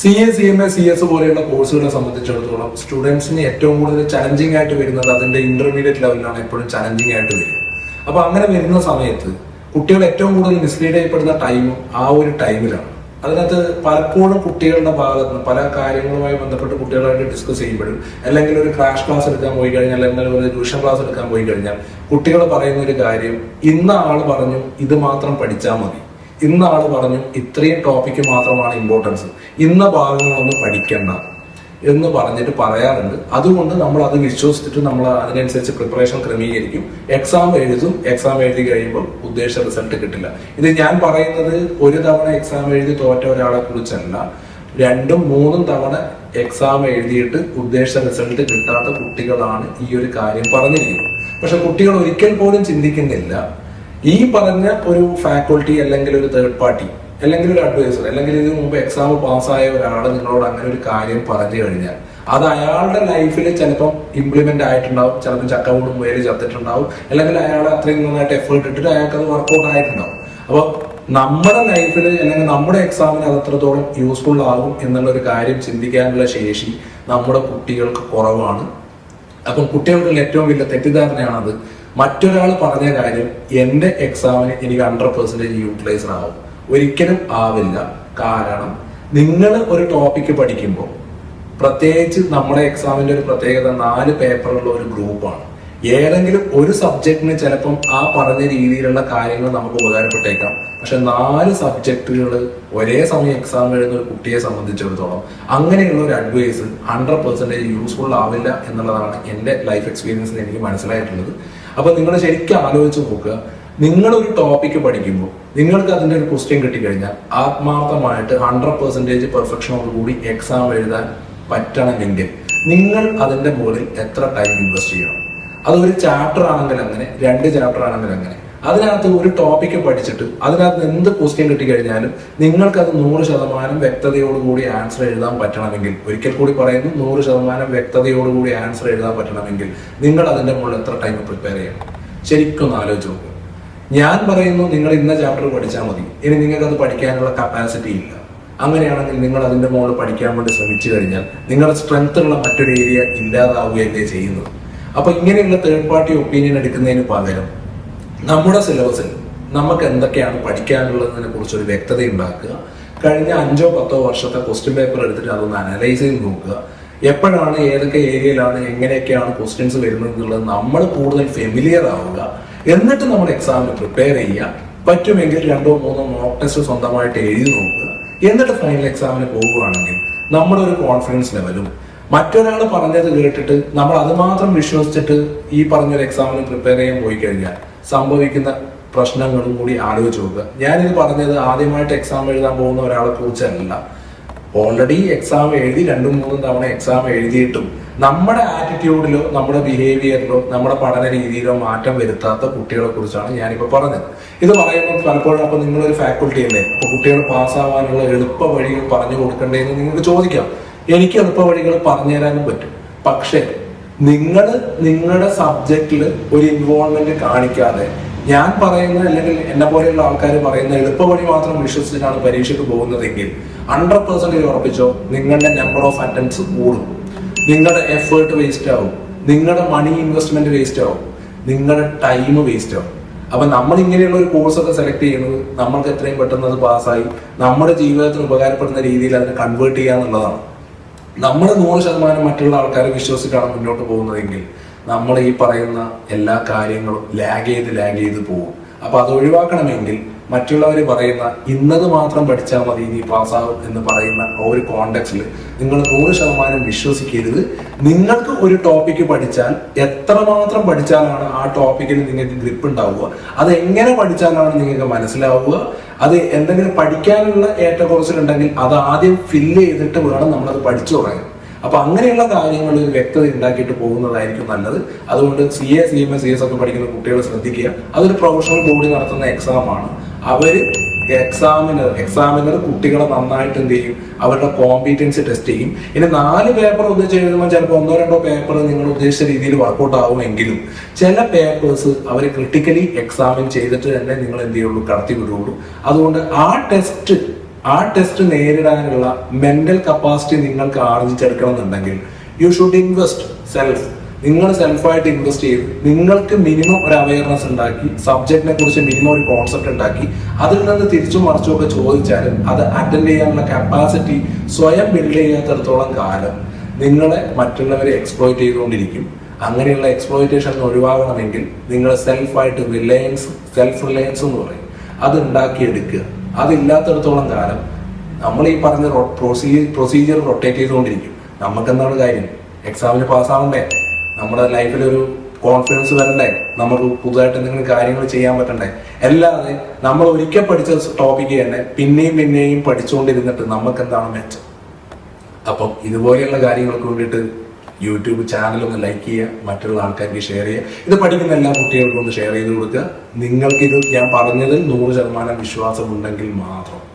C A C M A C S പോലെയുള്ള കോഴ്സുകളെ സംബന്ധിച്ചിടത്തോളം സ്റ്റുഡൻസിന് ഏറ്റവും കൂടുതൽ ചലഞ്ചിങ് ആയിട്ട് വരുന്നത് അതിന്റെ ഇന്റർമീഡിയറ്റ് ലെവലിലാണ് എപ്പോഴും ചലഞ്ചിങ് ആയിട്ട് വരിക. അപ്പൊ അങ്ങനെ വരുന്ന സമയത്ത് കുട്ടികൾ ഏറ്റവും കൂടുതൽ മിസ്ലീഡ് ചെയ്യപ്പെടുന്ന ടൈമും ആ ഒരു ടൈമിലാണ് അതിനകത്ത് പലപ്പോഴും കുട്ടികളുടെ ഭാഗത്ത് നിന്ന് പല കാര്യങ്ങളുമായി ബന്ധപ്പെട്ട് കുട്ടികളായിട്ട് ഡിസ്കസ് ചെയ്യുമ്പോഴും അല്ലെങ്കിൽ ഒരു ക്രാഷ് ക്ലാസ് എടുക്കാൻ പോയി കഴിഞ്ഞാൽ അല്ലെങ്കിൽ ഒരു ട്യൂഷൻ ക്ലാസ് എടുക്കാൻ പോയി കഴിഞ്ഞാൽ കുട്ടികൾ പറയുന്ന ഒരു കാര്യം ഇന്ന ആൾ പറഞ്ഞു ഇത് മാത്രം പഠിച്ചാൽ മതി. ഇന്ന ആൾ പറഞ്ഞു ഇത്രയും ടോപ്പിക്ക് മാത്രമാണ് ഇമ്പോർട്ടൻസ് ഇന്ന ഭാഗങ്ങളൊന്നും പഠിക്കണ്ട എന്ന് പറഞ്ഞിട്ട് പറയാറുണ്ട്. അതുകൊണ്ട് നമ്മൾ അത് വിശ്വസിച്ചിട്ട് നമ്മൾ അതിനനുസരിച്ച് പ്രിപ്പറേഷൻ ക്രമീകരിക്കും. എക്സാം എഴുതും. എക്സാം എഴുതി കഴിയുമ്പോൾ ഉദ്ദേശ റിസൾട്ട് കിട്ടില്ല. ഇത് ഞാൻ പറയുന്നത് ഒരു തവണ എക്സാം എഴുതി തോറ്റ ഒരാളെ കുറിച്ചല്ല. രണ്ടും മൂന്നും തവണ എക്സാം എഴുതിയിട്ട് ഉദ്ദേശ റിസൾട്ട് കിട്ടാത്ത കുട്ടികളാണ് ഈ ഒരു കാര്യം പറഞ്ഞിരിക്കുന്നത്. പക്ഷെ കുട്ടികൾ ഒരിക്കൽ പോലും ചിന്തിക്കുന്നില്ല. ഈ പറഞ്ഞ ഒരു ഫാക്കൾട്ടി അല്ലെങ്കിൽ ഒരു തേർഡ് പാർട്ടി അല്ലെങ്കിൽ ഒരു അഡ്വൈസർ അല്ലെങ്കിൽ ഇതിനു മുമ്പ് എക്സാം പാസ്സായ ഒരാൾ നിങ്ങളോട് അങ്ങനെ ഒരു കാര്യം പറഞ്ഞു കഴിഞ്ഞാൽ അത് അയാളുടെ ലൈഫിൽ ചിലപ്പം ഇംപ്ലിമെന്റ് ആയിട്ടുണ്ടാവും. ചിലപ്പോൾ ചക്കവൂടും വേര് ചത്തിട്ടുണ്ടാവും. അല്ലെങ്കിൽ അയാൾ അത്രയും നന്നായിട്ട് എഫേർട്ട് ഇട്ടിട്ട് അയാൾക്ക് അത് വർക്കൗട്ട് ആയിട്ടുണ്ടാവും. അപ്പൊ നമ്മുടെ ലൈഫിൽ അല്ലെങ്കിൽ നമ്മുടെ എക്സാമിന് അത് അത്രത്തോളം യൂസ്ഫുൾ ആകും എന്നുള്ള ഒരു കാര്യം ചിന്തിക്കാനുള്ള ശേഷി നമ്മുടെ കുട്ടികൾക്ക് കുറവാണ്. അപ്പം കുട്ടികൾക്കുള്ള ഏറ്റവും വലിയ തെറ്റിദ്ധാരണയാണത് മറ്റൊരാൾ പറഞ്ഞ കാര്യം എന്റെ എക്സാമിന് എനിക്ക് ഹൺഡ്രഡ് പെർസെന്റേജ് യൂട്ടിലൈസ് ആവും. ഒരിക്കലും ആവില്ല. കാരണം നിങ്ങൾ ഒരു ടോപ്പിക്ക് പഠിക്കുമ്പോൾ പ്രത്യേകിച്ച് നമ്മുടെ എക്സാമിന്റെ ഒരു പ്രത്യേകത നാല് പേപ്പറുള്ള ഒരു ഗ്രൂപ്പാണ് ഏതെങ്കിലും ഒരു സബ്ജക്റ്റിന് ചിലപ്പം ആ പറഞ്ഞ രീതിയിലുള്ള കാര്യങ്ങൾ നമുക്ക് ഉപകാരപ്പെട്ടേക്കാം. പക്ഷെ നാല് സബ്ജക്റ്റുകൾ ഒരേ സമയം എക്സാം എഴുതുന്ന ഒരു കുട്ടിയെ സംബന്ധിച്ചിടത്തോളം അങ്ങനെയുള്ള ഒരു അഡ്വൈസ് ഹൺഡ്രഡ് പെർസെന്റേജ് യൂസ്ഫുൾ ആവില്ല എന്നുള്ളതാണ് എന്റെ ലൈഫ് എക്സ്പീരിയൻസിൽ എനിക്ക് മനസ്സിലായിട്ടുള്ളത്. അപ്പൊ നിങ്ങൾ ശരിക്കും ആലോചിച്ച് നോക്കുക. നിങ്ങളൊരു ടോപ്പിക്ക് പഠിക്കുമ്പോൾ നിങ്ങൾക്ക് അതിന്റെ ഒരു ക്വസ്റ്റ്യൻ കിട്ടി കഴിഞ്ഞാൽ ആത്മാർത്ഥമായിട്ട് ഹൺഡ്രഡ് പെർസെന്റേജ് പെർഫെക്ഷനോടുകൂടി എക്സാം എഴുതാൻ പറ്റണമെങ്കിൽ നിങ്ങൾ അതിന്റെ മുകളിൽ എത്ര ടൈം ഇൻവെസ്റ്റ് ചെയ്യണം. അതൊരു ചാപ്റ്റർ ആണെങ്കിൽ അങ്ങനെ രണ്ട് ചാപ്റ്റർ ആണെങ്കിൽ അങ്ങനെ. അതിനകത്ത് ഒരു ടോപ്പിക്ക് പഠിച്ചിട്ട് അതിനകത്ത് എന്ത് ക്വസ്റ്റ്യൻ കിട്ടിക്കഴിഞ്ഞാലും നിങ്ങൾക്കത് നൂറ് ശതമാനം വ്യക്തതയോടുകൂടി ആൻസർ എഴുതാൻ പറ്റണമെങ്കിൽ ഒരിക്കൽ കൂടി പറയുന്നു നൂറ് ശതമാനം വ്യക്തതയോടുകൂടി ആൻസർ എഴുതാൻ പറ്റണമെങ്കിൽ നിങ്ങൾ അതിന്റെ മുകളിൽ എത്ര ടൈം പ്രിപ്പയർ ചെയ്യണം? ശരിക്കും ആലോചിച്ച് നോക്കുക ഞാൻ പറയുന്നു നിങ്ങൾ ഇന്ന ചാപ്റ്റർ പഠിച്ചാൽ മതി. ഇനി നിങ്ങൾക്ക് അത് പഠിക്കാനുള്ള കപ്പാസിറ്റി ഇല്ല. അങ്ങനെയാണെങ്കിൽ നിങ്ങൾ അതിന്റെ മുകളിൽ പഠിക്കാൻ വേണ്ടി ശ്രമിച്ചു കഴിഞ്ഞാൽ നിങ്ങളുടെ സ്ട്രെങ്ത് ഉള്ള മറ്റൊരു ഏരിയ ഇല്ലാതാവുകയല്ലേ ചെയ്യുന്നത്. അപ്പൊ ഇങ്ങനെയുള്ള തേർഡ് പാർട്ടി ഒപ്പീനിയൻ എടുക്കുന്നതിന് പകരം നമ്മുടെ സിലബസിൽ നമുക്ക് എന്തൊക്കെയാണ് പഠിക്കാനുള്ളതിനെ കുറിച്ച് ഒരു വ്യക്തത ഉണ്ടാക്കുക. കഴിഞ്ഞ അഞ്ചോ പത്തോ വർഷത്തെ ക്വസ്റ്റ്യൻ പേപ്പർ എടുത്തിട്ട് അതൊന്ന് അനലൈസ് ചെയ്ത് നോക്കുക. എപ്പോഴാണ് ഏതൊക്കെ ഏരിയയിലാണ് എങ്ങനെയൊക്കെയാണ് ക്വസ്റ്റ്യൻസ് വരുന്നത് എന്നുള്ളത് നമ്മൾ കൂടുതൽ ഫെമിലിയർ ആവുക. എന്നിട്ട് നമ്മൾ എക്സാമിന് പ്രിപ്പയർ ചെയ്യുക. പറ്റുമെങ്കിൽ രണ്ടോ മൂന്നോ മോക്ക് ടെസ്റ്റ് സ്വന്തമായിട്ട് എഴുതി നോക്കുക. എന്നിട്ട് ഫൈനൽ എക്സാമിന് പോവുകയാണെങ്കിൽ നമ്മുടെ ഒരു കോൺഫിഡൻസ് ലെവലും മറ്റൊരാൾ പറഞ്ഞത് കേട്ടിട്ട് നമ്മൾ അത് മാത്രം വിശ്വസിച്ചിട്ട് ഈ പറഞ്ഞൊരു എക്സാമിന് പ്രിപ്പയർ ചെയ്യാൻ പോയി കഴിഞ്ഞാൽ സംഭവിക്കുന്ന പ്രശ്നങ്ങളും കൂടി ആലോചിച്ച് നോക്കുക. ഞാനിത് പറഞ്ഞത് ആദ്യമായിട്ട് എക്സാം എഴുതാൻ പോകുന്ന ഒരാളെ കുറിച്ചല്ല. ഓൾറെഡി എക്സാം എഴുതി രണ്ടും മൂന്നും തവണ എക്സാം എഴുതിയിട്ടും നമ്മുടെ ആറ്റിറ്റ്യൂഡിലോ നമ്മുടെ ബിഹേവിയറിലോ നമ്മുടെ പഠന രീതിയിലോ മാറ്റം വരുത്താത്ത കുട്ടികളെ കുറിച്ചാണ് ഞാനിപ്പോൾ പറഞ്ഞത്. ഇത് പറയുമ്പോൾ പലപ്പോഴും അപ്പോൾ നിങ്ങളൊരു ഫാക്കൾട്ടി അല്ലേ? അപ്പൊ കുട്ടികൾ പാസ്സാവാനുള്ള എളുപ്പ വഴികൾ പറഞ്ഞു കൊടുക്കണ്ടേന്ന് നിങ്ങൾക്ക് ചോദിക്കാം. എനിക്ക് എളുപ്പ വഴികൾ പറഞ്ഞു തരാനും പറ്റും. പക്ഷേ നിങ്ങൾ നിങ്ങളുടെ സബ്ജക്റ്റിൽ ഒരു ഇൻവോൾവ്മെന്റ് കാണിക്കാതെ ഞാൻ പറയുന്ന അല്ലെങ്കിൽ എന്നെ പോലെയുള്ള ആൾക്കാർ പറയുന്ന എളുപ്പവഴി മാത്രം വിശ്വസിച്ചിട്ടാണ് പരീക്ഷയ്ക്ക് പോകുന്നതെങ്കിൽ ഹൺഡ്രഡ് പെർസെന്റേജ് ഉറപ്പിച്ചോ നിങ്ങളുടെ നമ്പർ ഓഫ് അറ്റംപ്റ്റ്സ് കൂടും. നിങ്ങളുടെ എഫേർട്ട് വേസ്റ്റ് ആവും. നിങ്ങളുടെ മണി ഇൻവെസ്റ്റ്മെന്റ് വേസ്റ്റ് ആവും. നിങ്ങളുടെ ടൈം വേസ്റ്റ് ആവും. അപ്പൊ നമ്മൾ ഇങ്ങനെയുള്ള ഒരു കോഴ്സ് ഒക്കെ സെലക്ട് ചെയ്യുന്നത് നമ്മൾക്ക് എത്രയും പെട്ടെന്ന് അത് പാസ്സായി നമ്മുടെ ജീവിതത്തിന് ഉപകാരപ്പെടുന്ന രീതിയിൽ അതിനെ കൺവേർട്ട് ചെയ്യുക എന്നുള്ളതാണ് നമ്മൾ നൂറ് ശതമാനം മറ്റുള്ള ആൾക്കാരെ വിശ്വസിച്ചാണ് മുന്നോട്ട് പോകുന്നതെങ്കിൽ നമ്മൾ ഈ പറയുന്ന എല്ലാ കാര്യങ്ങളും ലാഗ് ചെയ്ത് ലാഗ് ചെയ്ത് പോകും. അപ്പൊ അത് ഒഴിവാക്കണമെങ്കിൽ മറ്റുള്ളവർ പറയുന്ന ഇന്നത് മാത്രം പഠിച്ചാൽ മതി നീ പാസ്സാവും എന്ന് പറയുന്ന ആ ഒരു കോണ്ടെക്സ്റ്റിൽ നിങ്ങൾ നൂറ് ശതമാനം വിശ്വസിക്കരുത്. നിങ്ങൾക്ക് ഒരു ടോപ്പിക്ക് പഠിച്ചാൽ എത്രമാത്രം പഠിച്ചാലാണ് ആ ടോപ്പിക്കിൽ നിങ്ങൾക്ക് ഗ്രിപ്പ് ഉണ്ടാവുക? അത് എങ്ങനെ പഠിച്ചാലാണ് നിങ്ങൾക്ക് മനസ്സിലാവുക? അത് എന്തെങ്കിലും പഠിക്കാനുള്ള ഏറ്റക്കുറച്ചിലുണ്ടെങ്കിൽ അത് ആദ്യം ഫില്ല് ചെയ്തിട്ട് വേണം നമ്മളത് പഠിച്ചു തുടങ്ങാൻ. അപ്പൊ അങ്ങനെയുള്ള കാര്യങ്ങൾ വ്യക്തത ഉണ്ടാക്കിയിട്ട് പോകുന്നതായിരിക്കും നല്ലത്. അതുകൊണ്ട് C A C M S C S ഒക്കെ പഠിക്കുന്ന കുട്ടികൾ ശ്രദ്ധിക്കുക. അതൊരു പ്രൊഫഷണൽ ബോഡി നടത്തുന്ന എക്സാം ആണ്. അവർ എക്സാമിനർ എക്സാമിനർ കുട്ടികളെ നന്നായിട്ട് എന്ത് ചെയ്യും? അവരുടെ കോമ്പീറ്റൻസി ടെസ്റ്റ് ചെയ്യും. ഇനി നാല് പേപ്പർ ഉദ്ദേശിച്ച് എഴുതുമ്പോൾ ചിലപ്പോൾ ഒന്നോ രണ്ടോ പേപ്പർ നിങ്ങൾ ഉദ്ദേശിച്ച രീതിയിൽ വർക്കൗട്ട് ആവുമെങ്കിലും ചില പേപ്പേഴ്സ് അവർ ക്രിട്ടിക്കലി എക്സാമിൻ ചെയ്തിട്ട് തന്നെ നിങ്ങൾ എന്ത് ചെയ്യുള്ളൂ? കടത്തി വിടുകയുള്ളൂ അതുകൊണ്ട് ആ ടെസ്റ്റ് ആ ടെസ്റ്റ് നേരിടാനുള്ള മെന്റൽ കപ്പാസിറ്റി നിങ്ങൾക്ക് ആർജിച്ചെടുക്കണം എന്നുണ്ടെങ്കിൽ യു ഷുഡ് ഇൻവെസ്റ്റ് സെൽഫ് നിങ്ങൾ സെൽഫായിട്ട് ഇൻവെസ്റ്റ് ചെയ്ത് നിങ്ങൾക്ക് മിനിമം ഒരു അവയർനെസ് ഉണ്ടാക്കി സബ്ജക്റ്റിനെ കുറിച്ച് മിനിമം ഒരു കോൺസെപ്റ്റ് ഉണ്ടാക്കി അതിൽ നിന്ന് തിരിച്ചും മറിച്ചും ഒക്കെ ചോദിച്ചാലും അത് അറ്റൻഡ് ചെയ്യാനുള്ള കപ്പാസിറ്റി സ്വയം ബിൽഡ് ചെയ്യാത്തടത്തോളം കാലം നിങ്ങളെ മറ്റുള്ളവരെ എക്സ്പ്ലോയിറ്റ് ചെയ്തുകൊണ്ടിരിക്കും. അങ്ങനെയുള്ള എക്സ്പ്ലോയിറ്റേഷൻ ഒഴിവാകണമെങ്കിൽ നിങ്ങൾ സെൽഫായിട്ട് റിലയൻസ് സെൽഫ് റിലയൻസ് എന്ന് പറയും. അത് ഉണ്ടാക്കിയെടുക്കുക. അതില്ലാത്തടത്തോളം കാലം നമ്മൾ ഈ പറഞ്ഞ പ്രൊസീജിയർ റൊട്ടേറ്റ് ചെയ്തുകൊണ്ടിരിക്കും. നമുക്ക് എന്താണ് കാര്യം എക്സാമിന് പാസ്സാവണ്ടേ നമ്മുടെ ലൈഫിൽ ഒരു കോൺഫിഡൻസ് വരണ്ടേ? നമുക്ക് പുതുതായിട്ട് എന്തെങ്കിലും കാര്യങ്ങൾ ചെയ്യാൻ പറ്റണ്ടേ? അല്ലാതെ നമ്മൾ ഒരിക്കൽ പഠിച്ച ടോപ്പിക്ക് തന്നെ പിന്നെയും പിന്നെയും പഠിച്ചുകൊണ്ടിരുന്നിട്ട് നമുക്ക് എന്താണ് മെച്ചം അപ്പം ഇതുപോലെയുള്ള കാര്യങ്ങൾക്ക് വേണ്ടിയിട്ട് യൂട്യൂബ് ചാനൽ ഒന്ന് ലൈക്ക് ചെയ്യുക മറ്റുള്ള ആൾക്കാർക്ക് ഷെയർ ചെയ്യുക. ഇത് പഠിക്കുന്ന എല്ലാ കുട്ടികൾക്കും ഒന്ന് ഷെയർ ചെയ്ത് കൊടുക്കുക. നിങ്ങൾക്കിത് ഞാൻ പറഞ്ഞതിൽ നൂറ് ശതമാനം വിശ്വാസമുണ്ടെങ്കിൽ മാത്രം.